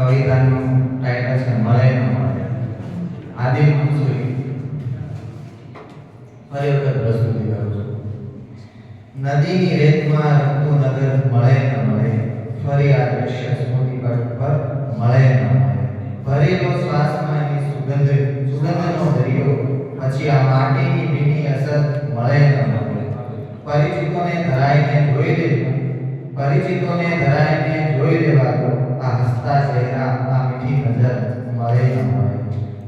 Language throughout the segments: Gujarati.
કવિતાનું ટાઇટલ છે, મળે ન મળે. આદિ મનસુરી. ફરી વખત પ્રસ્તુતિ કરું છું. નદીની રેતમાં રમતું નગર મળે ન મળે. ફરી આ દ્રશ્ય સ્મૃતિ પટ પર મળે ન મળે. ભરેલો શ્વાસમાં એની સુગંધ, સુગંધનો દરિયો, પછી આ માટીની ભીની અસર મળે ન મળે. પરિચિતોને ધરાઈને જોઈ લેવું. પરિચિતોને ધરાઈને જોઈ લેવા દો આ હસતા ચહેરા આ મીઠી નજર મળે ન મળે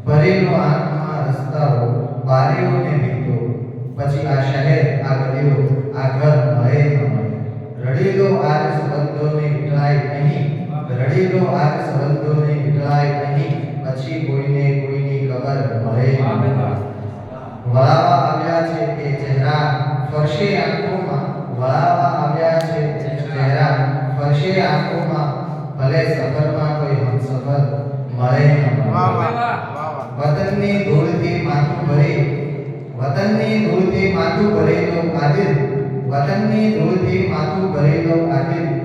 ભરેલો આંખમાં રસ્તાઓ બારીઓ ને ભીતો પછી આ શહેર આ ગલીઓ આ ઘર મળે ન મળે રડેલો આજ સંબંધોને વિટળાય નહીં. રડેલો આજ સંબંધોને વિટળાય નહીં. પછી કોઈને કોઈની ખબર મળે વળાવા આવ્યા છે કે ચહેરા ફરશે આંખોમાં. વળાવા આવ્યા છે ચહેરા ફરશે આંખોમાં. ભલે સફરમાં કોઈ હમસફર મળે ન મળે વતનની વતનની ધૂળથી માથું ભરેલો આદિલ વતનની ધૂળથી માથું ભરેલો આદિલ